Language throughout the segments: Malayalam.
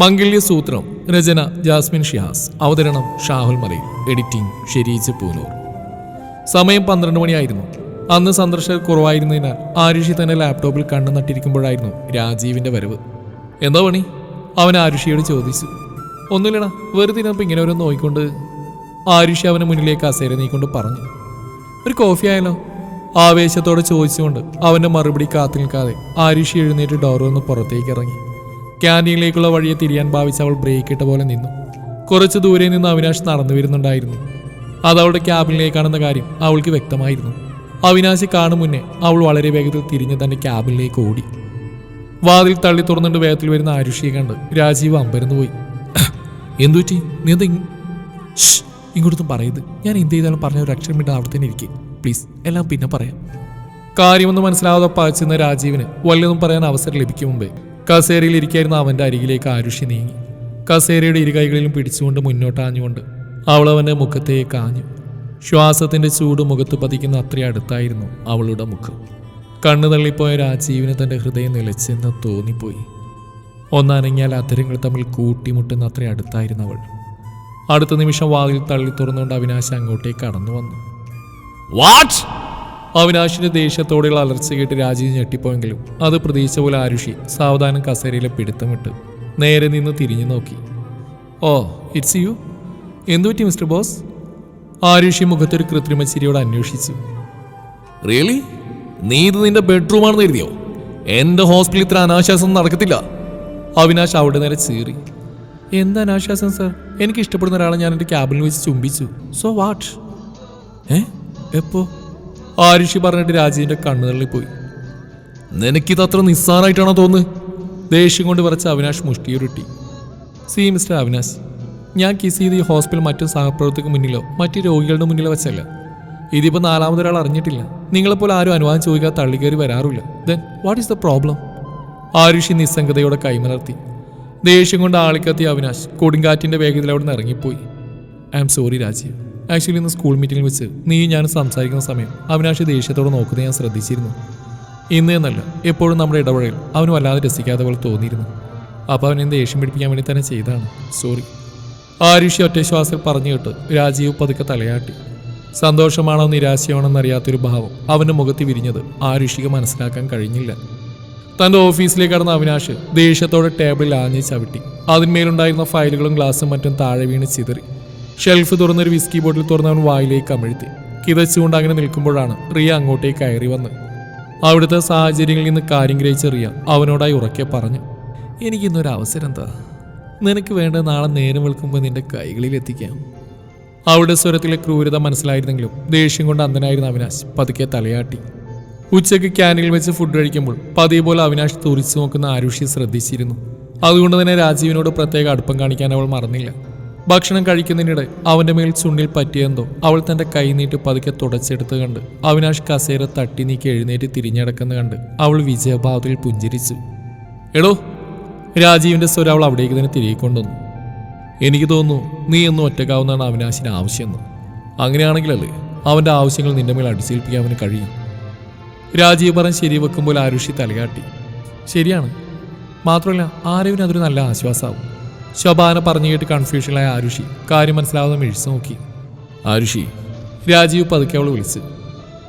മംഗല്യ സൂത്രം രചന ജാസ്മിൻ ഷിഹാസ്. അവതരണം ഷാഹുൽ മലയിൽ. എഡിറ്റിംഗ് ഷെരീജ് പൂനൂർ. സമയം പന്ത്രണ്ട് മണിയായിരുന്നു. അന്ന് സന്ദർശകർ കുറവായിരുന്നതിനാൽ ആരുഷി തന്നെ ലാപ്ടോപ്പിൽ കണ്ണു നട്ടിരിക്കുമ്പോഴായിരുന്നു രാജീവിന്റെ വരവ്. എന്താ പണി? അവൻ ആരുഷിയോട് ചോദിച്ചു. ഒന്നുമില്ലടാ വെറുതെ ഇരുന്നപ്പോൾ ഇങ്ങനെ ഓരോ നോയിക്കൊണ്ട്. ആരുഷി അവന് മുന്നിലേക്ക് അസേര നീക്കൊണ്ട് പറഞ്ഞു. ഒരു കോഫി ആയാലോ? ആവേശത്തോടെ ചോദിച്ചുകൊണ്ട് അവന്റെ മറുപടി കാത്തു നിൽക്കാതെ ആരുഷി എഴുന്നേറ്റ് ഡോറിൽ പുറത്തേക്ക് ഇറങ്ങി. ക്യാന്റീനിലേക്കുള്ള വഴിയെ തിരിയാൻ ഭാവിച്ച് അവൾ ബ്രേക്ക് ഇട്ട പോലെ നിന്നു. കുറച്ച് ദൂരെ നിന്ന് അവിനാശ് നടന്നു വരുന്നുണ്ടായിരുന്നു. അത് അവളുടെ ക്യാബിനിലേക്കാണെന്ന കാര്യം അവൾക്ക് വ്യക്തമായിരുന്നു. അവിനാശി കാണും മുന്നേ അവൾ വളരെ വേഗത്തിൽ തിരിഞ്ഞ് തന്റെ ക്യാബിനിലേക്ക് ഓടി. വാതിൽ തള്ളി തുറന്നുകൊണ്ട് വേഗത്തിൽ വരുന്ന ആരുഷിയെ കണ്ട് രാജീവ് അമ്പരന്ന് പോയി. എന്തുറ്റി നീ എന്താ ഇങ്ങോട്ടൊന്നും പറയരുത്. ഞാൻ എന്ത് ചെയ്താലും പറഞ്ഞ ഒരു അക്ഷരം വിട്ട് അവിടെ തന്നെ ഇരിക്കും. പ്ലീസ് എല്ലാം പിന്നെ പറയാം. കാര്യമൊന്നും മനസ്സിലാവാതെ പകച്ചുന്ന രാജീവിന് വല്ലതും പറയാൻ അവസരം ലഭിക്കും മുമ്പേ കസേരയിൽ ഇരിക്കായിരുന്ന അവന്റെ അരികിലേക്ക് ആരുഷി നീങ്ങി. കസേരയുടെ ഇരുകൈകളിലും പിടിച്ചുകൊണ്ട് മുന്നോട്ടാഞ്ഞുകൊണ്ട് അവൾ അവന്റെ മുഖത്തേക്ക് ആഞ്ഞു. ശ്വാസത്തിന്റെ ചൂട് മുഖത്ത് പതിക്കുന്ന അത്ര അടുത്തായിരുന്നു അവളുടെ മുഖം. കണ്ണു തള്ളിപ്പോയ രാജീവിന് തന്റെ ഹൃദയം നിലച്ചെന്ന് തോന്നിപ്പോയി. ഒന്നനങ്ങിയാൽ അത്തരങ്ങൾ തമ്മിൽ കൂട്ടിമുട്ടുന്ന അത്ര അടുത്തായിരുന്നു അവൾ. അടുത്ത നിമിഷം വാതിൽ തള്ളി തുറന്നുകൊണ്ട് അവിനാശ് അങ്ങോട്ടേക്ക് കടന്നു വന്നു വാട്ട് അവിനാശിന്റെ ദേഷ്യത്തോടെയുള്ള അലർച്ച കേട്ട് രാജീവ് ഞെട്ടിപ്പോയെങ്കിലും അത് പ്രതീക്ഷിച്ച പോലെ ആരുഷി സാവധാനം കസേരയിലെ പിടുത്തമിട്ട് നേരെ നിന്ന് തിരിഞ്ഞു നോക്കി. Oh it's you? എന്തുപറ്റി മിസ്റ്റർ ബോസ്? ആരുഷി മുഖത്തൊരു കൃത്രിമ ചിരിയോട് അന്വേഷിച്ചു. റിയലി? നീ ഇത് നിന്റെ ബെഡ്റൂമാണെന്ന് എഴുതിയോ? എന്റെ ഹോസ്പിറ്റലിൽ ഇത്ര അനാശ്വാസം നടക്കത്തില്ല? അവിനാശ് അവിടെ നേരെ ചീറി. എന്താ അനാശ്വാസം സർ? എനിക്ക് ഇഷ്ടപ്പെടുന്ന ഒരാളെ ഞാൻ എന്റെ ക്യാബിനിൽ വെച്ച് ചുംബിച്ചു. സോ വാട്ട് ഏ? എപ്പോ? ആരുഷി പറഞ്ഞിട്ട് രാജീവിന്റെ കണ്ണുകളിൽ പോയി. നിനക്കിത് അത്ര നിസ്സാരമായിട്ടാണോ തോന്നുന്നത്? ദേഷ്യം കൊണ്ട് വരച്ച അവിനാഷ് മുഷ്ടിയുരുട്ടി. സി മിസ്റ്റർ അവിനാശ് ഞാൻ കിസ് ചെയ്ത് ഈ ഹോസ്പിറ്റൽ മറ്റു സഹപ്രവർത്തകർക്ക് മുന്നിലോ മറ്റു രോഗികളുടെ മുന്നിലോ വെച്ചല്ല. ഇതിപ്പോൾ നാലാമതൊരാൾ അറിഞ്ഞിട്ടില്ല. നിങ്ങളെപ്പോലെ ആരും അനുവാദം ചോദിക്കാതെ തള്ളിക്കയറി വരാറില്ല then what is the problem Arushi നിസ്സംഗതയോടെ കൈമലർത്തി. ദേഷ്യം കൊണ്ട് ആളിക്കത്തിയ അവിനാശ് കൊടുങ്കാറ്റിന്റെ വേഗത്തിൽ അവിടെ നിന്ന് ഇറങ്ങിപ്പോയി. I am sorry Rajeev. Actually ഇന്ന് സ്കൂൾ മീറ്റിംഗിൽ വെച്ച് നീ ഞാൻ സംസാരിക്കുന്ന സമയം അവിനാശ് ദേഷ്യത്തോടെ നോക്കുന്നത് ഞാൻ ശ്രദ്ധിച്ചിരുന്നു. ഇന്ന് എന്നല്ല എപ്പോഴും നമ്മുടെ ഇടപഴകൽ അവന് വല്ലാതെ രസിക്കാതെ പോലെ തോന്നിയിരുന്നു. അപ്പോൾ അവൻ ദേഷ്യം പിടിപ്പിക്കാൻ വേണ്ടി തന്നെ ചെയ്തതാണ്. സോറി ആരുഷി ഒറ്റ ശ്വാസത്തിൽ പറഞ്ഞു കേട്ട് രാജീവ് പതുക്കെ തലയാട്ടി. സന്തോഷമാണോ നിരാശയാണോ എന്നറിയാത്തൊരു ഭാവം അവന്റെ മുഖത്ത് വിരിഞ്ഞത് ആരുഷിക്ക് മനസ്സിലാക്കാൻ കഴിഞ്ഞില്ല. തന്റെ ഓഫീസിലേക്ക് കടന്ന അവിനാഷ് ദേഷ്യത്തോടെ ടേബിളിൽ ആഞ്ഞ് ചവിട്ടി. അതിന്മേലുണ്ടായിരുന്ന ഫയലുകളും ഗ്ലാസും മറ്റും താഴെ വീണ് ചിതറി. ഷെൽഫ് തുറന്നൊരു വിസ്കി ബോട്ടിൽ തുറന്നവൻ വായിലേക്ക് അമിഴ്ത്തി. കിതച്ചുകൊണ്ട് അങ്ങനെ നിൽക്കുമ്പോഴാണ് റിയ അങ്ങോട്ടേക്ക് കയറി വന്ന് അവിടുത്തെ സാഹചര്യങ്ങളിൽ നിന്ന് കാര്യം ഗ്രഹിച്ച റിയ അവനോടായി ഉറക്കെ പറഞ്ഞു എനിക്കിന്നൊരു അവസരം എന്താ നിനക്ക് വേണ്ട നാളെ നേരം വെളുക്കുമ്പോൾ നിന്റെ കൈകളിൽ എത്തിക്കാം. അവളുടെ സ്വരത്തിലെ ക്രൂരത മനസ്സിലായിരുന്നെങ്കിലും ദേഷ്യം കൊണ്ട് അന്ധനായിരുന്ന അവിനാശ് പതുക്കെ തലയാട്ടി. ഉച്ചയ്ക്ക് ക്യാനിൽ വെച്ച് ഫുഡ് കഴിക്കുമ്പോൾ പതിയെ പോലെ അവിനാശ് തുറിച്ചു നോക്കുന്ന ആരുഷി ശ്രദ്ധിച്ചിരുന്നു. അതുകൊണ്ട് തന്നെ രാജീവിനോട് പ്രത്യേക അടുപ്പം കാണിക്കാൻ അവൾ മറന്നില്ല. ഭക്ഷണം കഴിക്കുന്നതിനിടെ അവന്റെ മേൽ ചുണ്ടിൽ പറ്റിയെന്തോ അവൾ തന്റെ കൈ നീട്ടി പതുക്കെ തുടച്ചെടുത്ത് കണ്ട് അവിനാഷ് കസേര തട്ടി നീക്കി എഴുന്നേറ്റ് തിരിഞ്ഞടക്കുന്ന കണ്ട് അവൾ വിജയഭാവത്തിൽ പുഞ്ചിരിച്ചു. എടോ രാജീവിന്റെ സ്വരം അവൾ അവിടേക്ക് തന്നെ തിരികെ കൊണ്ടുവന്നു. എനിക്ക് തോന്നുന്നു നീ ഒന്നും ഒറ്റക്കാവുന്നതാണ് അവിനാശിന് ആവശ്യമെന്ന് അങ്ങനെയാണെങ്കിലല്ലേ അവന്റെ ആവശ്യങ്ങൾ നിന്റെ മേൽ അടിച്ചേൽപ്പിക്കാൻ അവന് കഴിയും. രാജീവ് പറഞ്ഞ് ശരി വെക്കുമ്പോൾ ആരുഷി തലകാട്ടി ശരിയാണ്. മാത്രമല്ല ആരവിന് അതൊരു നല്ല ആശ്വാസമാവും. ശോഭാന പറഞ്ഞു കേട്ട് കൺഫ്യൂഷനിലായ ആരുഷി കാര്യം മനസ്സിലാവുന്ന മിഴിച്ചു നോക്കി. ആരുഷി രാജീവ് പതുക്കെ അവൾ വിളിച്ച്.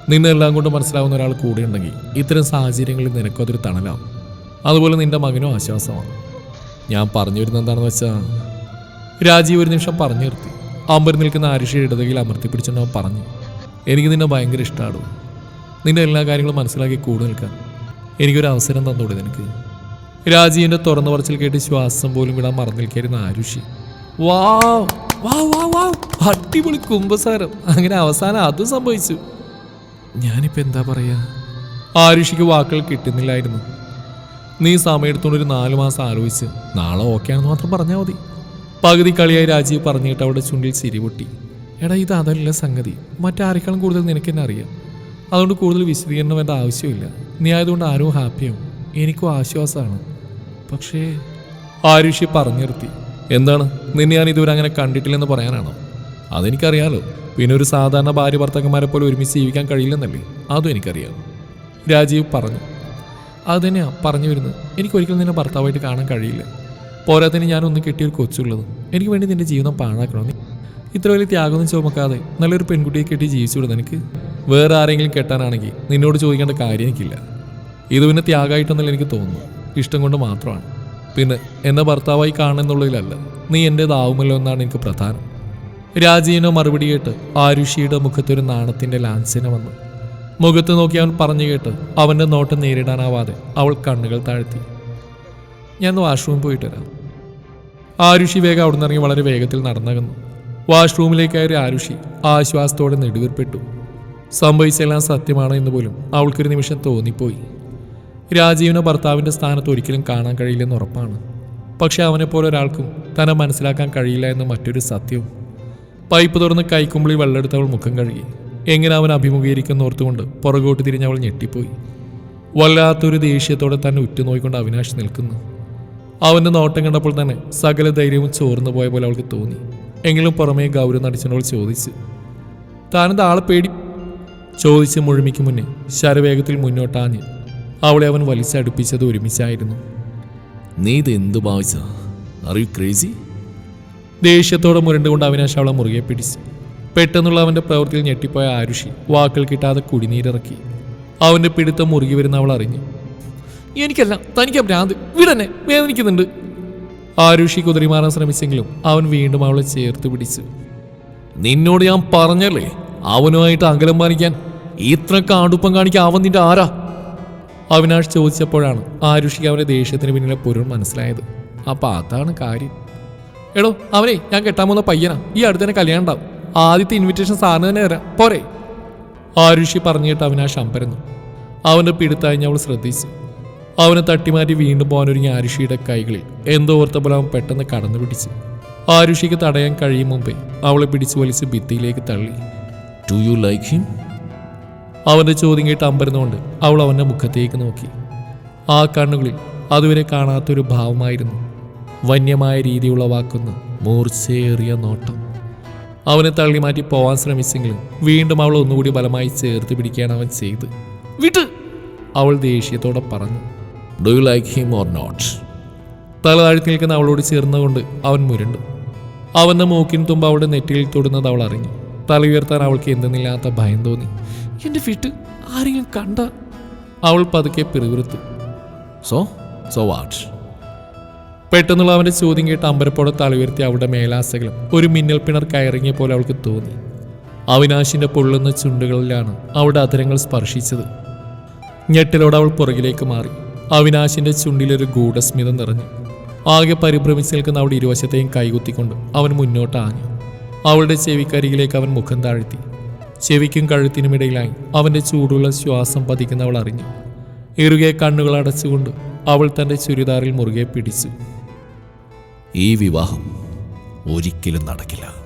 നിന്നെല്ലാം കൊണ്ട് മനസ്സിലാവുന്ന ഒരാൾ കൂടെ ഉണ്ടെങ്കിൽ ഇത്തരം സാഹചര്യങ്ങളിൽ നിനക്കും അതൊരു തണലാവും. അതുപോലെ നിന്റെ മകനും ആശ്വാസമാണ്. ഞാൻ പറഞ്ഞു വരുന്നത് എന്താണെന്ന് വെച്ചാൽ രാജീവ് ഒരു നിമിഷം പറഞ്ഞു നിർത്തി. അമ്പരി നിൽക്കുന്ന ആരുഷിയുടെ ഇടതയിൽ അമർത്തി പറഞ്ഞു എനിക്ക് നിന്നെ ഭയങ്കര ഇഷ്ടമാണ് നിന്റെ എല്ലാ കാര്യങ്ങളും മനസ്സിലാക്കി കൂടെ നിൽക്കാൻ എനിക്കൊരു അവസരം തന്നൂടെ നിനക്ക്. രാജീവിന്റെ തുറന്നു പറച്ചിൽ കേട്ട് ശ്വാസം പോലും വിടാൻ മറന്നു നിൽക്കായിരുന്ന ആരുഷി. വാവ് വാവ് വാവ് അടിപൊളി കുംഭസാരം അങ്ങനെ അവസാനം അതും സംഭവിച്ചു. ഞാനിപ്പോ എന്താ പറയാ? ആരുഷിക്ക് വാക്കുകൾ കിട്ടുന്നില്ലായിരുന്നു. നീ സമയം എടുത്തുകൊണ്ട് ഒരു നാല് മാസം ആലോചിച്ച് നാളെ ഓക്കെ ആണെന്ന് മാത്രം പറഞ്ഞാൽ മതി. പകുതി കളിയായി രാജീവ് പറഞ്ഞിട്ട് അവിടെ ചുണ്ടിൽ ചിരി പൊട്ടി. എടാ ഇത് അതല്ല സംഗതി. മറ്റാരെക്കാളും കൂടുതൽ നിനക്ക് തന്നെ അറിയാം. അതുകൊണ്ട് കൂടുതൽ വിശദീകരണം വേണ്ട ആവശ്യമില്ല. നീ ആയതുകൊണ്ട് ആരും ഹാപ്പിയാവും. എനിക്കും ആശ്വാസമാണ്. പക്ഷേ ആരുഷി പറഞ്ഞു നിർത്തി എന്താണ്? നിന്നെ ഞാൻ ഇതുവരെ അങ്ങനെ കണ്ടിട്ടില്ലെന്ന് പറയാനാണോ? അതെനിക്കറിയാലോ. പിന്നെ ഒരു സാധാരണ ഭാര്യ ഭർത്താക്കന്മാരെ പോലെ ഒരുമിച്ച് ജീവിക്കാൻ കഴിയില്ലെന്നല്ലേ? അതും എനിക്കറിയാം. രാജീവ് പറഞ്ഞു. അത് തന്നെയാ പറഞ്ഞു വരുന്നത്? എനിക്കൊരിക്കലും നിന്നെ ഭർത്താവായിട്ട് കാണാൻ കഴിയില്ല. പോരാത്തിന് ഞാനൊന്ന് കിട്ടിയൊരു കൊച്ചുള്ളത്. എനിക്ക് വേണ്ടി നിന്റെ ജീവിതം പാഴാക്കണം. ഇത്ര വലിയ ത്യാഗമൊന്നും ചുമക്കാതെ നല്ലൊരു പെൺകുട്ടിയെ കെട്ടി ജീവിച്ചുകൂടെ എനിക്ക് വേറെ ആരെങ്കിലും കെട്ടാനാണെങ്കിൽ നിന്നോട് ചോദിക്കേണ്ട കാര്യം എനിക്കില്ല. ഇത് പിന്നെ ത്യാഗമായിട്ടെന്നല്ല എനിക്ക് തോന്നുന്നു ഇഷ്ടം കൊണ്ട് മാത്രമാണ്. പിന്നെ എന്നെ ഭർത്താവായി കാണുന്നുള്ളതിലല്ല നീ എന്റേതാവുമല്ലോ എന്നാണ് എനിക്ക് പ്രധാനം. രാജീവിനോ മറുപടി കേട്ട് ആരുഷിയുടെ മുഖത്തൊരു നാണത്തിന്റെ ലാഞ്ചന വന്നു. മുഖത്ത് നോക്കി അവൻ പറഞ്ഞു കേട്ട് അവന്റെ നോട്ടം നേരിടാനാവാതെ അവൾ കണ്ണുകൾ താഴ്ത്തി. ഞാൻ വാഷ്റൂമിൽ പോയിട്ട് വരാം. ആരുഷി വേഗം അവിടെ നിന്നിറങ്ങി വളരെ വേഗത്തിൽ നടന്നകന്നു. വാഷ്റൂമിലേക്ക് കയറി ആരുഷി ആശ്വാസത്തോടെ നെടുവീർപ്പെട്ടു. സംഭവിച്ചെല്ലാം സത്യമാണോ എന്ന് പോലും അവൾക്കൊരു നിമിഷം തോന്നിപ്പോയി. രാജീവിനെ ഭർത്താവിന്റെ സ്ഥാനത്ത് ഒരിക്കലും കാണാൻ കഴിയില്ലെന്ന് ഉറപ്പാണ്. പക്ഷേ അവനെപ്പോലെ ഒരാൾക്കും തന്നെ മനസ്സിലാക്കാൻ കഴിയില്ല എന്ന മറ്റൊരു സത്യവും. പൈപ്പ് തുറന്ന് കൈക്കുമ്പിളി വെള്ളെടുത്തവൾ മുഖം കഴുകി. എങ്ങനെ അവൻ അഭിമുഖീകരിക്കുന്ന ഓർത്തുകൊണ്ട് പുറകോട്ട് തിരിഞ്ഞവൾ ഞെട്ടിപ്പോയി. വല്ലാത്തൊരു ദേഷ്യത്തോടെ തന്നെ ഉറ്റുനോയിക്കൊണ്ട് അവിനാശ് നിൽക്കുന്നു. അവന്റെ നോട്ടം കണ്ടപ്പോൾ തന്നെ സകല ധൈര്യവും ചോർന്നു പോയ പോലെ അവൾക്ക് തോന്നി. എങ്കിലും പുറമേ ഗൗരവം നടിച്ചവൾ ചോദിച്ചു താനെന്താ ആളെ പേടി? ചോദിച്ച് മുഴുമിക്ക് മുന്നേ ശരവേഗത്തിൽ മുന്നോട്ടാഞ്ഞ് അവളെ അവൻ വലിച്ചടുപ്പിച്ചത് ഒരുമിച്ചായിരുന്നു. നീ ഇത് എന്ത് ഭാവിച്ച ആർ യു ക്രേസി ദേഷ്യത്തോടെ മുരണ്ടുകൊണ്ട് അവിനാശ് അവളെ മുറുകെ പിടിച്ചു. പെട്ടെന്നുള്ള അവന്റെ പ്രവൃത്തിയിൽ ഞെട്ടിപ്പോയ ആരുഷി വാക്കുകൾ കിട്ടാതെ കുടിനീരിറക്കി. അവന്റെ പിടുത്തം മുറുകി വരുന്ന അവൾ അറിഞ്ഞു. എനിക്കല്ല തനിക്ക് ഭ്രാന്ത്. വിടന്നെ വേദനിക്കുന്നുണ്ട്. ആരുഷി കുതിരിമാറാൻ ശ്രമിച്ചെങ്കിലും അവൻ വീണ്ടും അവളെ ചേർത്ത് പിടിച്ചു. നിന്നോട് ഞാൻ പറഞ്ഞല്ലേ? അവനുമായിട്ട് അകലം പാലിക്കാൻ ഇത്ര കാടുപ്പം കാണിക്കാൻ അവൻ നിന്റെ ആരാ? അവിനാഷ് ചോദിച്ചപ്പോഴാണ് ആരുഷിക്ക് അവന്റെ ദേഷ്യത്തിന് പിന്നിലെ പൊരുൾ മനസ്സിലായത്. അപ്പൊ അതാണ് കാര്യം. എടോ അവനെ ഞാൻ കെട്ടാൻ പോകുന്ന പയ്യനാ. ഈ അടുത്ത് തന്നെ കല്യാണം ഉണ്ടാവും. ആദ്യത്തെ ഇൻവിറ്റേഷൻ സാറിന് തന്നെ തരാം. പോരെ. ആരുഷി പറഞ്ഞിട്ട് അവിനാഷ് അമ്പരന്നു. അവന്റെ പിടുത്തായി അവൾ ശ്രദ്ധിച്ചു. അവനെ തട്ടിമാറ്റി വീണ്ടും പോകാനൊരുങ്ങി ആരുഷിയുടെ കൈകളിൽ. എന്തോ ഓർത്തപ്പോൾ അവൻ പെട്ടെന്ന് കടന്നു പിടിച്ചു. ആരുഷിക്ക് തടയാൻ കഴിയും മുമ്പേ അവളെ പിടിച്ചു വലിച്ച് ഭിത്തിയിലേക്ക് തള്ളി. ഡു യു ലൈക്ക് ഹിം അവന്റെ ചോദ്യം കേട്ട് അമ്പരന്നുകൊണ്ട് അവൾ അവന്റെ മുഖത്തേക്ക് നോക്കി. ആ കണ്ണുകളിൽ അതുവരെ കാണാത്തൊരു ഭാവമായിരുന്നു വന്യമായ രീതി ഉളവാക്കുന്ന മൂർച്ചയേറിയ നോട്ടം. അവനെ തള്ളി മാറ്റി പോവാൻ ശ്രമിച്ചെങ്കിലും വീണ്ടും അവൾ ഒന്നുകൂടി ബലമായി ചേർത്ത് പിടിക്കാൻ അവൻ ചെയ്ത്. വിട്ട്! അവൾ ദേഷ്യത്തോടെ പറഞ്ഞു. Do you like him or not തല താഴ്ത്തി നിൽക്കുന്ന അവളോട് ചേർന്നുകൊണ്ട് അവൻ മുരണ്ടു. അവന്റെ മൂക്കിൻ തുമ്പ് അവളുടെ നെറ്റിയിൽ തൊടുന്നത് അവൾ അറിഞ്ഞു. തല ഉയർത്താൻ അവൾക്ക് എന്തെന്നില്ലാത്ത ഭയം തോന്നി. എന്റെ ഫിറ്റ് ആരെങ്കിലും കണ്ട? അവൾ പതുക്കെ പിറുവിറുത്തു സോ സോ വാട്ട് പെട്ടെന്നുള്ള അവന്റെ ചോദ്യം കേട്ട് അമ്പരപ്പോടെ തല ഉയർത്തി അവളുടെ മേലാസകളും ഒരു മിന്നൽ പിണർ കയറിങ്ങിയ പോലെ അവൾക്ക് തോന്നി. അവിനാശിന്റെ പൊള്ളുന്ന ചുണ്ടുകളിലാണ് അവളുടെ അധരങ്ങൾ സ്പർശിച്ചത്. ഞെട്ടിലോടെ അവൾ പുറകിലേക്ക് മാറി. അവിനാശിന്റെ ചുണ്ടിലൊരു ഗൂഢസ്മിതം നിറഞ്ഞു. ആകെ പരിഭ്രമിച്ച് നിൽക്കുന്ന അവളുടെ ഇരുവശത്തെയും കൈകുത്തിക്കൊണ്ട് അവൻ മുന്നോട്ട് ആഞ്ഞു. അവളുടെ ചെവിക്കരികിലേക്ക് അവൻ മുഖം താഴ്ത്തി. ചെവിക്കും കഴുത്തിനുമിടയിലായി അവന്റെ ചൂടുള്ള ശ്വാസം പതിക്കുന്ന അവൾ അറിഞ്ഞു. ഇറുകെ കണ്ണുകൾ അടച്ചുകൊണ്ട് അവൾ തന്റെ ചുരിദാറിൽ മുറുകെ പിടിച്ചു. ഈ വിവാഹം ഒരിക്കലും നടക്കില്ല.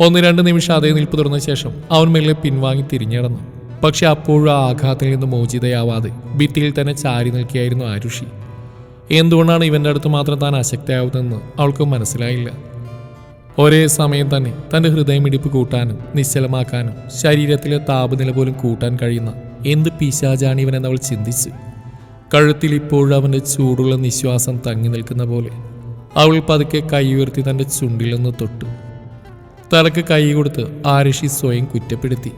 ഒന്ന് രണ്ട് നിമിഷം അതേ നിൽപ്പ് തുറന്ന ശേഷം അവൻ മെല്ലെ പിൻവാങ്ങി തിരിഞ്ഞിടന്നു പക്ഷെ അപ്പോഴും ആ ആഘാതത്തിൽ നിന്ന് മോചിതയാവാതെ ഭിത്തിയിൽ തന്നെ ചാരി നിൽക്കുകയായിരുന്നു ആരുഷി. എന്തുകൊണ്ടാണ് ഇവന്റെ അടുത്ത് മാത്രം താൻ അശക്തയാവുന്നതെന്ന് അവൾക്ക് മനസ്സിലായില്ല. ഒരേ സമയം തന്നെ തന്റെ ഹൃദയമിടിപ്പ് കൂട്ടാനും നിശ്ചലമാക്കാനും ശരീരത്തിലെ താപനില പോലും കൂട്ടാൻ കഴിയുന്ന എന്ത് പിശാചാണ് എന്നവൾ ചിന്തിച്ചു. കഴുത്തിൽ ഇപ്പോഴും അവന്റെ ചൂടുള്ള നിശ്വാസം തങ്ങി നിൽക്കുന്ന പോലെ അവൾ പതുക്കെ കൈ ഉയർത്തി തന്റെ ചുണ്ടിൽ നിന്ന് തൊട്ടു. തലക്ക് കൈ കൊടുത്ത് ആരിഷി സ്വയം കുറ്റപ്പെടുത്തി.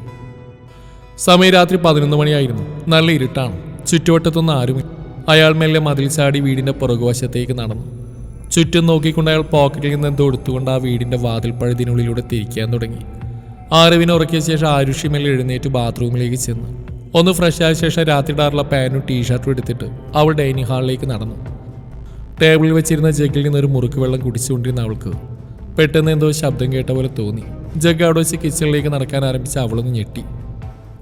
സമയം രാത്രി പതിനൊന്ന് മണിയായിരുന്നു. നല്ല ഇരുട്ടാണ്. ചുറ്റുവട്ടത്തൊന്നും ആരുമില്ല. അയാൾ മെല്ലെ മതിൽ ചാടി വീടിന്റെ പുറകുവശത്തേക്ക് നടന്നു. ചുറ്റും നോക്കിക്കൊണ്ട് അയാൾ പോക്കറ്റിൽ നിന്ന് എന്തോ എടുത്തുകൊണ്ട് ആ വീടിന്റെ വാതിൽ പഴുതിനുള്ളിലൂടെ തിരിക്കാൻ തുടങ്ങി. ആരവിനെ ഉറക്കിയ ശേഷം ആരുഷി മെല്ലെ എഴുന്നേറ്റ് ബാത്റൂമിലേക്ക് ചെന്നു. ഒന്ന് ഫ്രഷ് ആയ ശേഷം രാത്രി ഇടാറുള്ള പാനും ടീഷർട്ടും എടുത്തിട്ട് അവൾ ഡൈനിങ് ഹാളിലേക്ക് നടന്നു. ടേബിളിൽ വെച്ചിരുന്ന ജഗ്ഗിൽ നിന്ന് ഒരു മുറുക്ക് വെള്ളം കുടിച്ചുകൊണ്ടിരുന്ന അവൾക്ക് പെട്ടെന്ന് എന്തോ ശബ്ദം കേട്ട പോലെ തോന്നി. ജഗ് അവിടെ വെച്ച് കിച്ചണിലേക്ക് നടക്കാൻ ആരംഭിച്ച അവളൊന്ന് ഞെട്ടി.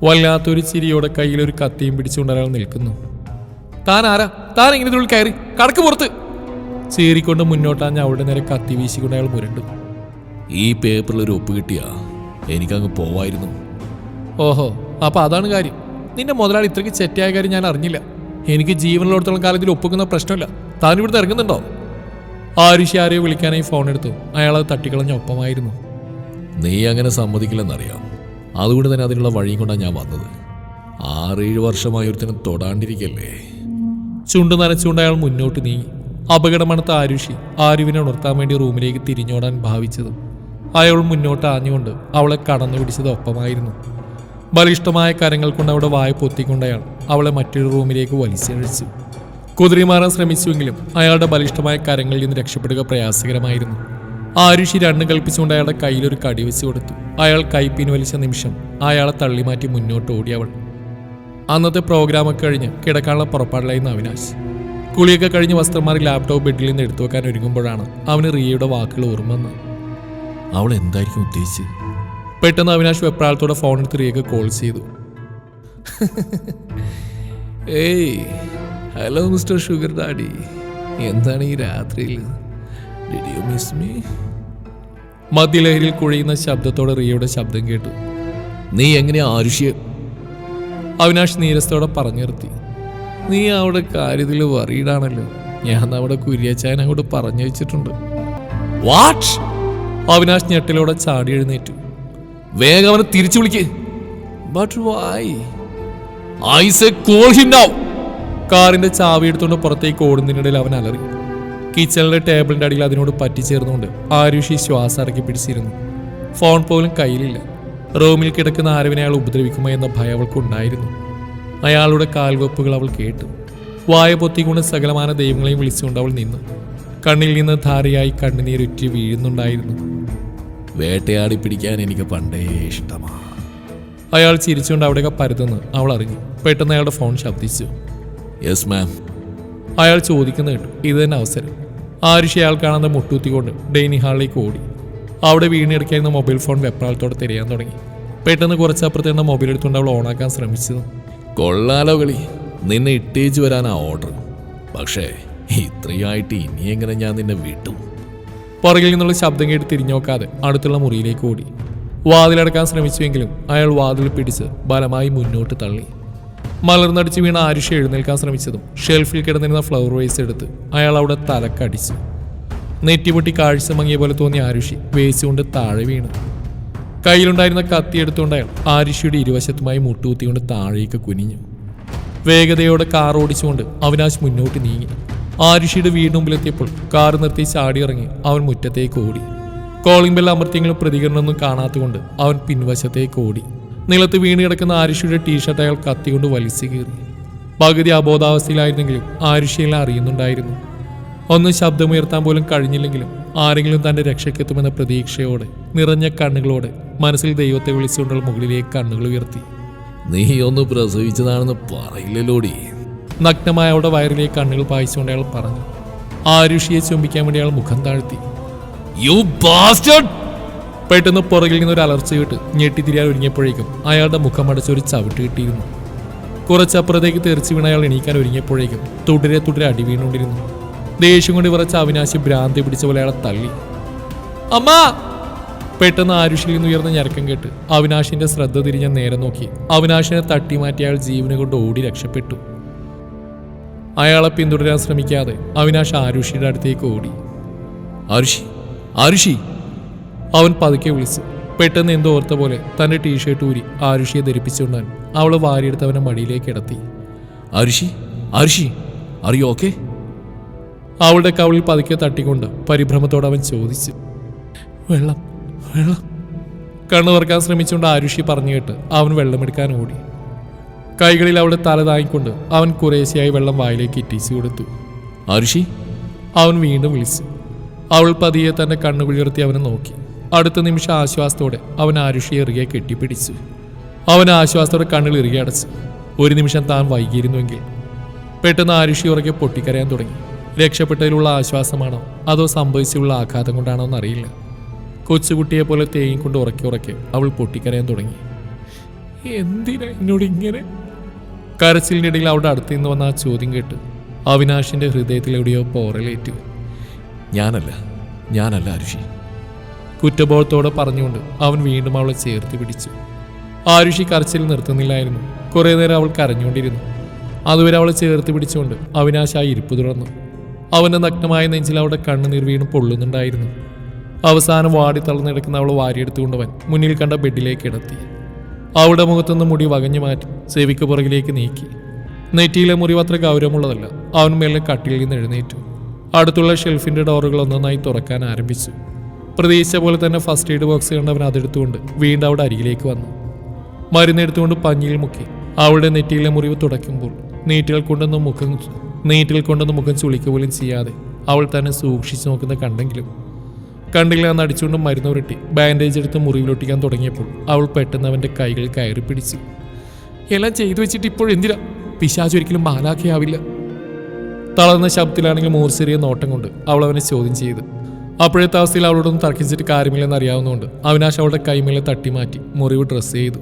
വല്ലാത്തൊരു ചിരിയോടെ ഒരു കത്തിയും പിടിച്ചുകൊണ്ട് അയാൾ നിൽക്കുന്നു. താൻ ആരാ? താൻ ഇങ്ങനെ കയറി. കടക്ക് പുറത്ത്. ചീറിക്കൊണ്ട് മുന്നോട്ടാഞ്ഞ അവളുടെ നേരെ കത്തി വീശിക്കൊണ്ട് അയാൾ മുരണ്ടു ഈ പേപ്പറിൽ ഒരു ഒപ്പ് കിട്ടിയാ? എനിക്കങ്ങ് പോവായിരുന്നു. ഓഹോ അപ്പൊ അതാണ് കാര്യം. നിന്റെ മുതലാളി ഇത്രയ്ക്ക് ചെറ്റായ കാര്യം ഞാൻ അറിഞ്ഞില്ല. എനിക്ക് ജീവനിലോടത്തോളം കാലത്തിൽ ഒപ്പുക്കുന്ന പ്രശ്നമില്ല. താൻ ഇവിടുന്ന് ഇറങ്ങുന്നുണ്ടോ? ആരുഷി ആരെയോ വിളിക്കാനായി ഫോൺ എടുത്തു. അയാൾ അത് തട്ടിക്കളഞ്ഞ ഒപ്പമായിരുന്നു. നീ അങ്ങനെ സമ്മതിക്കില്ലെന്നറിയാം. അതുകൊണ്ട് തന്നെ അതിനുള്ള വഴിയും കൊണ്ടാണ് ഞാൻ വന്നത്. ആറേഴ് വർഷമായി ഒരുത്തനും തൊടാണ്ടിരിക്കല്ലേ? ചുണ്ട് നനച്ചുകൊണ്ട് അയാൾ മുന്നോട്ട് നീങ്ങി. അപകടമണത്ത ആരുഷി ആരുവിനെ ഉണർത്താൻ വേണ്ടി റൂമിലേക്ക് തിരിഞ്ഞോടാൻ ഭാവിച്ചതും. അയാൾ മുന്നോട്ട് ആഞ്ഞുകൊണ്ട് അവളെ കടന്നു പിടിച്ചത് ഒപ്പമായിരുന്നു ബലിഷ്ടമായ കരങ്ങൾ കൊണ്ട് അവിടെ വായ പൊത്തിക്കൊണ്ടയാൾ അവളെ മറ്റൊരു റൂമിലേക്ക് വലിച്ചഴിച്ചു. കുതിരിമാറാൻ ശ്രമിച്ചുവെങ്കിലും അയാളുടെ ബലിഷ്ടമായ കരങ്ങളിൽ നിന്ന് രക്ഷപ്പെടുക പ്രയാസകരമായിരുന്നു. ആരുഷി രണ്ടും കൽപ്പിച്ചുകൊണ്ട് അയാളുടെ കയ്യിലൊരു കടി വെച്ച് കൊടുത്തു. അയാൾ കൈ പിൻവലിച്ച നിമിഷം അയാളെ തള്ളിമാറ്റി മുന്നോട്ട് ഓടിയവൾ അന്നത്തെ പ്രോഗ്രാമൊക്കെ കഴിഞ്ഞ് കിടക്കാനുള്ള പുറപ്പാടിലായിരുന്നു അവിനാശ്. കുളിയൊക്കെ കഴിഞ്ഞ് വസ്ത്രം മാറി ലാപ്ടോപ്പ് ബെഡിൽ നിന്ന് എടുത്തു വെക്കാൻ ഒരുങ്ങുമ്പോഴാണ് അവന് റിയയുടെ വാക്കുകൾ ഓർമ്മ വന്നത്. അവൾ എന്തായിരിക്കും ഉദ്ദേശിച്ചത്? പെട്ടെന്ന് അവിനാശ് വെപ്രാളത്തോടെ ഫോൺ എടുത്ത് റിയക്ക് കോൾ ചെയ്തു. ഏയ് ഹലോ മിസ്റ്റർ ഷുഗർ ഡാഡി എന്താണ് ഈ രാത്രിയിൽ? ഡിഡ് യു മിസ് മീ മദ്യലഹരിയിൽ കുഴയുന്ന ശബ്ദത്തോടെ റിയയുടെ ശബ്ദം കേട്ടു. നീ എങ്ങനെയാ ആരുഷ്യ? അവിനാഷ് നീരസത്തോടെ പറഞ്ഞു നിർത്തി നീ അവിടെ കാര്യത്തിൽ വറീഡാണല്ലോ ഞാൻ അവിടെ കുര്യച്ചായൻ അങ്ങോട്ട് പറഞ്ഞു വെച്ചിട്ടുണ്ട്. വാട്ട് അവിനാശ് ഞെട്ടിലൂടെ ചാടി എഴുന്നേറ്റു. വേഗം അവനെ തിരിച്ചു വിളിക്ക്. കാറിന്റെ ചാവി എടുത്തുകൊണ്ട് പുറത്തേക്ക് ഓടുന്നതിനിടയിൽ അവൻ അലറി. കിച്ചണിലെ ടേബിളിന്റെ അടിയിൽ അതിനോട് പറ്റിച്ചേർന്നുകൊണ്ട് ആരുഷി ശ്വാസം ഇറക്കി പിടിച്ചിരുന്നു. ഫോൺ പോലും കയ്യിലില്ല. റൂമിൽ കിടക്കുന്ന ആരവിനെ അയാൾ ഉപദ്രവിക്കുമോ എന്ന ഭയം അവൾക്കുണ്ടായിരുന്നു അയാളുടെ കാൽവെപ്പുകൾ അവൾ കേട്ടു. വായ പൊത്തിക്കൊണ്ട് സകലമാന ദൈവങ്ങളെയും വിളിച്ചുകൊണ്ട് അവൾ നിന്നു. കണ്ണിൽ നിന്ന് ധാരയായി കണ്ണുനീരുറ്റി വീഴുന്നുണ്ടായിരുന്നു. വേട്ടയാടി പിടിക്കാൻ എനിക്ക് പണ്ടേ ഇഷ്ടമാണ് അയാൾ ചിരിച്ചുകൊണ്ട് അവിടെയൊക്കെ പരുതെന്ന് അവൾ അറിഞ്ഞു. പെട്ടെന്ന് അയാളുടെ ഫോൺ ശബ്ദിച്ചു. യെസ് മാം അയാൾ ചോദിക്കുന്ന കേട്ടു. ഇത് തന്നെ അവസരം. ആരുഷി അയാൾ കാണാതെ മുട്ടൂത്തിക്കൊണ്ട് ഡെയിനി ഹാളിലേക്ക് ഓടി. അവിടെ വീണെടുക്കായിരുന്ന മൊബൈൽ ഫോൺ വെപ്രാളത്തോടെ തിരയാൻ തുടങ്ങി. പെട്ടെന്ന് കുറച്ചപ്പുറത്തേണ്ട മൊബൈൽ എടുത്തുകൊണ്ട് അവൾ ഓണാക്കാൻ ശ്രമിച്ചത് കൊള്ളാലോ കളി നിന്നെ ഇട്ടേച്ച് വരാനാ ഓർഡർ പക്ഷേ ഇത്രയായിട്ട് ഇനി എങ്ങനെ ഞാൻ നിന്നെ വിട്ടു? പുറകിൽ നിന്നുള്ള ശബ്ദം കേട്ട് തിരിഞ്ഞു നോക്കാതെ അടുത്തുള്ള മുറിയിലേക്ക് ഓടി. വാതിലടക്കാൻ ശ്രമിച്ചുവെങ്കിലും അയാൾ വാതിൽ പിടിച്ച് ബലമായി മുന്നോട്ട് തള്ളി. മലർന്നടിച്ച് വീണ ആരുഷ എഴുന്നേൽക്കാൻ ശ്രമിച്ചതും ഷെൽഫിൽ കിടന്നിരുന്ന ഫ്ലവർ വേസ് എടുത്ത് അയാൾ അവിടെ തലക്കടിച്ചു. നെറ്റിപൊട്ടി കാഴ്ച മങ്ങിയ പോലെ തോന്നിയ ആരുഷി വേസ് കൊണ്ട് താഴെ വീണു. കയ്യിലുണ്ടായിരുന്ന കത്തി എടുത്തുകൊണ്ട് അയാൾ ആരുഷിയുടെ ഇരുവശത്തുമായി മുട്ടുകുത്തിക്കൊണ്ട് താഴേക്ക് കുനിഞ്ഞു. വേഗതയോടെ കാർ ഓടിച്ചുകൊണ്ട് അവിനാശ് മുന്നോട്ട് നീങ്ങി. ആരിഷിയുടെ വീടിന് മുമ്പിലെത്തിയപ്പോൾ കാർ നിർത്തി ചാടിയിറങ്ങി അവൻ മുറ്റത്തേക്ക് ഓടി. കോളിംഗ് ബെൽ അമർത്തിയെങ്കിലും പ്രതികരണമൊന്നും കാണാത്തതുകൊണ്ട് അവൻ പിൻവശത്തേക്ക് ഓടി. നിലത്ത് വീണ് കിടക്കുന്ന ആരിഷിയുടെ ടീഷർട്ട് അയാൾ കത്തികൊണ്ട് വലിച്ചു കീറി. പകുതി അബോധാവസ്ഥയിലായിരുന്നെങ്കിലും ആരുഷിയെല്ലാം അറിയുന്നുണ്ടായിരുന്നു. ഒന്ന് ശബ്ദമുയർത്താൻ പോലും കഴിഞ്ഞില്ലെങ്കിലും ആരെങ്കിലും തന്റെ രക്ഷയ്ക്കെത്തുമെന്ന പ്രതീക്ഷയോടെ നിറഞ്ഞ കണ്ണുകളോടെ മനസ്സിൽ ദൈവത്തെ വിളിച്ചുകൊണ്ടുള്ള മുകളിലേക്ക് കണ്ണുകൾ ഉയർത്തി. നീ ഒന്ന് പ്രസവിച്ചതാണെന്ന് പറയില്ലല്ലോടി. നഗ്നമായ അവളുടെ വയറിലേക്ക് കണ്ണുകൾ പായിച്ചുകൊണ്ട് അയാൾ പറഞ്ഞു. ആരുഷിയെ ചുംബിക്കാൻ വേണ്ടി അയാൾ മുഖം താഴ്ത്തി. യു ബാസ്റ്റഡ് പെട്ടെന്ന് പുറകിൽ നിന്ന് ഒരു അലർച്ച കിട്ട് ഞെട്ടി തിരിയാൽ ഒരുങ്ങിയപ്പോഴേക്കും അയാളുടെ മുഖം അടച്ചൊരു ചവിട്ട് കിട്ടിയിരുന്നു. കുറച്ചപ്പുറത്തേക്ക് തെറിച്ച് വീണ അയാൾ എണീക്കാൻ ഒരുങ്ങിയപ്പോഴേക്കും തുടരെ തുടരെ അടി വീണുകൊണ്ടിരുന്നു. ദേഷ്യം കൊണ്ട് വിറച്ച അവിനാശി ഭ്രാന്തി പിടിച്ച പോലെ അയാളെ തള്ളി. അമ്മാ പെട്ടെന്ന് ആരുഷിൽ നിന്ന് ഉയർന്ന ഞരക്കം കേട്ട് അവിനാശിന്റെ ശ്രദ്ധ തിരിഞ്ഞ നേരെ നോക്കി. അവിനാശിനെ തട്ടി മാറ്റി അയാൾ ജീവനെ കൊണ്ട് ഓടി രക്ഷപ്പെട്ടു. അയാളെ പിന്തുടരാൻ ശ്രമിക്കാതെ അവിനാശ് ആരുഷിയുടെ അടുത്തേക്ക് ഓടി. ആരുഷി ആരുഷി അവൻ പതുക്കെ വിളിച്ചു. പെട്ടെന്ന് എന്തോ ഓർത്ത പോലെ തന്റെ ടീഷർട്ട് ഊരി ആരുഷിയെ ധരിപ്പിച്ചുകൊണ്ടാൻ അവളെ വാരിയെടുത്ത് അവനെ മടിയിലേക്ക് കിടത്തി ആരുഷി ആരുഷി അറിയോ ഓക്കെ അവളുടെ കവളിൽ പതുക്കെ തട്ടിക്കൊണ്ട് പരിഭ്രമത്തോടെ അവൻ ചോദിച്ചു. വെള്ളം വെള്ളം. കണ്ണു തുറക്കാൻ ശ്രമിച്ചുകൊണ്ട് ആരുഷി പറഞ്ഞു കേട്ട് അവൻ വെള്ളമെടുക്കാൻ ഓടി. കൈകളിൽ അവളെ തല താങ്ങിക്കൊണ്ട് അവൻ കുറേശ്ശയായി വെള്ളം വായിലേക്ക് ഇറ്റിച്ചു കൊടുത്തു. ആരുഷി? അവൻ വീണ്ടും വിളിച്ചു. അവൾ പതിയെ തന്റെ കണ്ണുകുളിർത്തി അവനെ നോക്കി. അടുത്ത നിമിഷം ആശ്വാസത്തോടെ അവൻ ആരുഷി ഇറുകെ കെട്ടിപ്പിടിച്ചു. അവൻ ആശ്വാസത്തോടെ കണ്ണിൽ ഇറുകെ അടച്ചു. ഒരു നിമിഷം താൻ വൈകിയിരുന്നുവെങ്കിൽ പെട്ടെന്ന് ആരുഷി ഉറക്കെ പൊട്ടിക്കരയാൻ തുടങ്ങി. രക്ഷപ്പെട്ടതിലുള്ള ആശ്വാസമാണോ അതോ സംഭവിച്ചുള്ള ആഘാതം കൊണ്ടാണോ എന്നറിയില്ല. കൊച്ചുകുട്ടിയെ പോലെ തേങ്ങിക്കൊണ്ട് ഉറക്കി ഉറക്കി അവൾ പൊട്ടിക്കരയാൻ തുടങ്ങി. എന്തിനാ എന്നോട് ഇങ്ങനെ? കരച്ചിലിനിടയിൽ അവിടെ അടുത്ത് നിന്ന് വന്ന ആ ചോദ്യം കേട്ട് അവിനാശിന്റെ ഹൃദയത്തിൽ എവിടെയോ പോറലേറ്റു. ഞാനല്ല ഞാനല്ല ആരുഷി. കുറ്റബോധത്തോടെ പറഞ്ഞുകൊണ്ട് അവൻ വീണ്ടും അവളെ ചേർത്ത് പിടിച്ചു. ആരുഷി കരച്ചിൽ നിർത്തുന്നില്ലായിരുന്നു. കുറേ നേരം അവൾ കരഞ്ഞുകൊണ്ടിരുന്നു. അതുവരെ അവളെ ചേർത്ത് പിടിച്ചുകൊണ്ട് അവിനാശ് ആ ഇരിപ്പ് തുടർന്നു. അവന്റെ നഗ്നമായ നെഞ്ചിൽ അവളുടെ കണ്ണുനീർ വീണ് പൊള്ളുന്നുണ്ടായിരുന്നു. അവസാനം വാടി തളർന്നിടക്കുന്ന അവൾ വാരിയെടുത്തുകൊണ്ടവൻ മുന്നിൽ കണ്ട ബെഡിലേക്ക് ഇടത്തി അവളുടെ മുഖത്തുനിന്ന് മുടി വകഞ്ഞു മാറ്റി ചെവിക്ക് പുറകിലേക്ക് നീക്കി. നെറ്റിയിലെ മുറിവ് അത്ര ഗൗരവമുള്ളതല്ല. അവൻ മേലെ കട്ടിയിൽ നിന്ന് എഴുന്നേറ്റു. അടുത്തുള്ള ഷെൽഫിന്റെ ഡോറുകൾ ഒന്നൊന്നായി തുറക്കാൻ ആരംഭിച്ചു. പ്രതീക്ഷിച്ച പോലെ തന്നെ ഫസ്റ്റ് എയ്ഡ് ബോക്സ് കണ്ട് അവൻ അതെടുത്തുകൊണ്ട് വീണ്ടും അവിടെ അരികിലേക്ക് വന്നു. മരുന്നെടുത്തുകൊണ്ട് പഞ്ഞിയിൽ മുക്കി. അവളുടെ നെറ്റിയിലെ മുറിവ് തുടയ്ക്കുമ്പോൾ നീറ്റിൽ കൊണ്ടൊന്ന് മുഖം നീറ്റിൽ കൊണ്ടൊന്ന് മുഖം ചുളിക്കുക പോലും ചെയ്യാതെ അവൾ തന്നെ സൂക്ഷിച്ചു നോക്കുന്ന കണ്ടെങ്കിലും കണ്ടില്ല എന്ന് അടിച്ചുകൊണ്ട് മരുന്ന് ഉരുട്ടി ബാൻഡേജ് എടുത്ത് മുറിവിലൊട്ടിക്കാൻ തുടങ്ങിയപ്പോൾ അവൾ പെട്ടെന്ന് അവന്റെ കൈകൾ കയറി പിടിച്ചു. എല്ലാം ചെയ്തു വെച്ചിട്ട് ഇപ്പോൾ എന്തിനാ? പിശാച് ഒരിക്കലും മാലാഖയാവില്ല. തളർന്ന ശബ്ദത്തിലാണെങ്കിൽ മൂർച്ചെറിയ നോട്ടം കൊണ്ട് അവൾ അവനെ ചോദ്യം ചെയ്തു. അപ്പോഴത്തെ അവസ്ഥയിൽ അവളോടൊന്നും തർക്കിച്ചിട്ട് കാര്യമില്ലെന്ന് അറിയാവുന്നതുകൊണ്ട് അവിനാശ് അവളുടെ കൈമേലെ തട്ടിമാറ്റി മുറിവ് ഡ്രസ്സ് ചെയ്തു.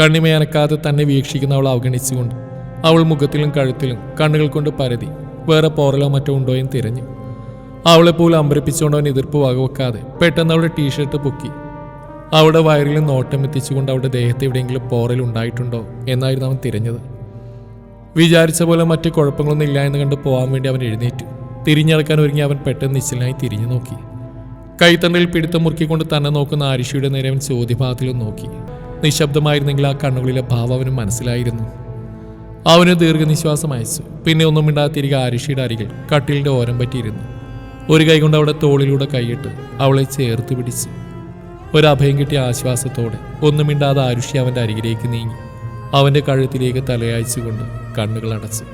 കണ്ണിമയനക്കാതെ തന്നെ വീക്ഷിക്കുന്ന അവൾ അവഗണിച്ചുകൊണ്ട് അവൾ മുഖത്തിലും കഴുത്തിലും കണ്ണുകൾ കൊണ്ട് പരതി. വേറെ പോറലോ മറ്റോ ഉണ്ടോ എന്ന് തിരഞ്ഞു. അവളെ പോലും അവൻ എതിർപ്പ് വകവെക്കാതെ പെട്ടെന്ന് അവളുടെ ടീഷർട്ട് പൊക്കി. അവളുടെ വയറിൽ നോട്ടം എത്തിച്ചുകൊണ്ട് അവളുടെ ദേഹത്ത് എവിടെയെങ്കിലും പോറൽ ഉണ്ടായിട്ടുണ്ടോ എന്നായിരുന്നു അവൻ തിരഞ്ഞത്. വിചാരിച്ച പോലെ മറ്റു കുഴപ്പങ്ങളൊന്നും ഇല്ല എന്ന് കണ്ട് പോകാൻ വേണ്ടി അവൻ എഴുന്നേറ്റു. തിരിഞ്ഞടക്കാൻ ഒരുങ്ങി അവൻ പെട്ടെന്ന് നിശ്ചലനായി തിരിഞ്ഞു നോക്കി. കൈത്തണ്ടയിൽ പിടുത്തം മുറുക്കിക്കൊണ്ട് തന്നെ നോക്കുന്ന ആരിഷിയുടെ നേരെ അവൻ ചോദ്യഭാഗത്തിലും നോക്കി. നിശബ്ദമായിരുന്നെങ്കിൽ ആ കണ്ണുകളിലെ ഭാവം അവന് മനസ്സിലായിരുന്നു. അവന് ദീർഘനിശ്വാസം അയച്ചു. പിന്നെ ഒന്നും മിണ്ടാതെ ആരിഷിയുടെ ആരിഷയുടെ അരികിൽ കട്ടിലിന്റെ ഓരം പറ്റിയിരുന്നു. ഒരു കൈ കൊണ്ട് അവളുടെ തോളിലൂടെ കൈയിട്ട് അവളെ ചേർത്ത് പിടിച്ചു. ഒരഭയം കിട്ടിയ ആശ്വാസത്തോടെ ഒന്നും മിണ്ടാതെ ആരുഷി അവന്റെ അരികിലേക്ക് നീങ്ങി. അവന്റെ കഴുത്തിലേക്ക് തലയാഴ്ചകൊണ്ട് കണ്ണുകൾ അടച്ചു.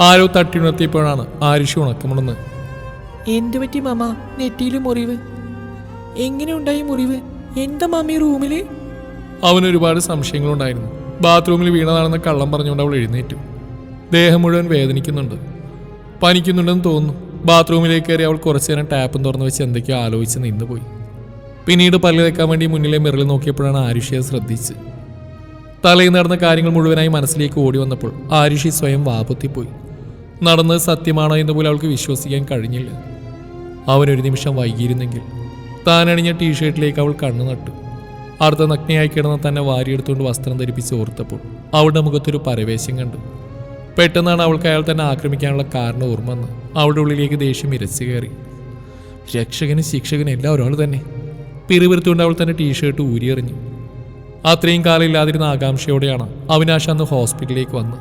ആരോ തട്ടിയുണർത്തിയപ്പോഴാണ് ആരുഷി ഉണക്കമുണെന്ന് എന്തു പറ്റി മാമ? നെറ്റിയിൽ മുറിവ്. എങ്ങനെ ഉണ്ടായി മുറിവ്? എന്താ മാമി റൂമിൽ? അവന് ഒരുപാട് സംശയങ്ങളുണ്ടായിരുന്നു. ബാത്റൂമിൽ വീണതാണെന്ന് കള്ളം പറഞ്ഞുകൊണ്ട് അവൾ എഴുന്നേറ്റു. ദേഹം മുഴുവൻ വേദനിക്കുന്നുണ്ട്. പനിക്കുന്നുണ്ടെന്ന് തോന്നുന്നു. ബാത്റൂമിലേക്ക് കയറി അവൾ കുറച്ചു നേരം ടാപ്പും തുറന്നു വെച്ച് എന്തൊക്കെയോ ആലോചിച്ച് നിന്ന് പോയി പിന്നീട് പല്ല് തേക്കാൻ വേണ്ടി മുന്നിലെ മിററിൽ നോക്കിയപ്പോഴാണ് ആരുഷിയെ ശ്രദ്ധിച്ച് തലയിൽ നടന്ന കാര്യങ്ങൾ മുഴുവനായി മനസ്സിലേക്ക് ഓടി വന്നപ്പോൾ ആരുഷി സ്വയം വാപത്തിപ്പോയി. നടന്നത് സത്യമാണോ എന്ന് പോലും അവൾക്ക് വിശ്വസിക്കാൻ കഴിഞ്ഞില്ല. അവനൊരു നിമിഷം വൈകിയിരുന്നെങ്കിൽ താൻ അണിഞ്ഞ ടീഷർട്ടിലേക്ക് അവൾ കണ്ണു നട്ടു. അടുത്ത നഗ്നയായി കിടന്ന് തന്നെ വാരിയെടുത്തുകൊണ്ട് വസ്ത്രം ധരിപ്പിച്ച് ഓർത്തപ്പോൾ അവളുടെ മുഖത്തൊരു പരവേശം കണ്ടു. പെട്ടെന്നാണ് അവൾക്ക് അയാൾ തന്നെ ആക്രമിക്കാനുള്ള കാരണം ഓർമ്മ വന്ന് അവളുടെ ഉള്ളിലേക്ക് ദേഷ്യം ഇരച്ചു കയറി. രക്ഷകനും ശിക്ഷകനും എല്ലാം ഒരാൾ തന്നെ. പിറുപിറുത്തുകൊണ്ട് അവൾ തന്നെ ടീഷർട്ട് ഊരിയെറിഞ്ഞു. അത്രയും കാലം ഇല്ലാതിരുന്ന ആകാംക്ഷയോടെയാണ് അവിനാശ് അന്ന് ഹോസ്പിറ്റലിലേക്ക് വന്ന്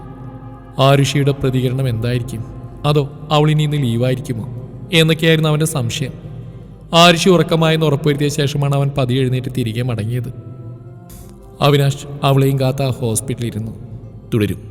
ആരുഷിയുടെ പ്രതികരണം എന്തായിരിക്കും? അതോ അവളിനി ഇനി ഇന്ന് ലീവായിരിക്കുമോ? എന്നൊക്കെയായിരുന്നു അവന്റെ സംശയം. ആരുഷി ഉറക്കമായെന്ന് ഉറപ്പുവരുത്തിയ ശേഷമാണ് അവൻ പതി എഴുന്നേറ്റ് തിരികെ മടങ്ങിയത്. അവിനാശ് അവളെയും കാത്ത ആ ഹോസ്പിറ്റലിൽ ഇരുന്നു. തുടരും.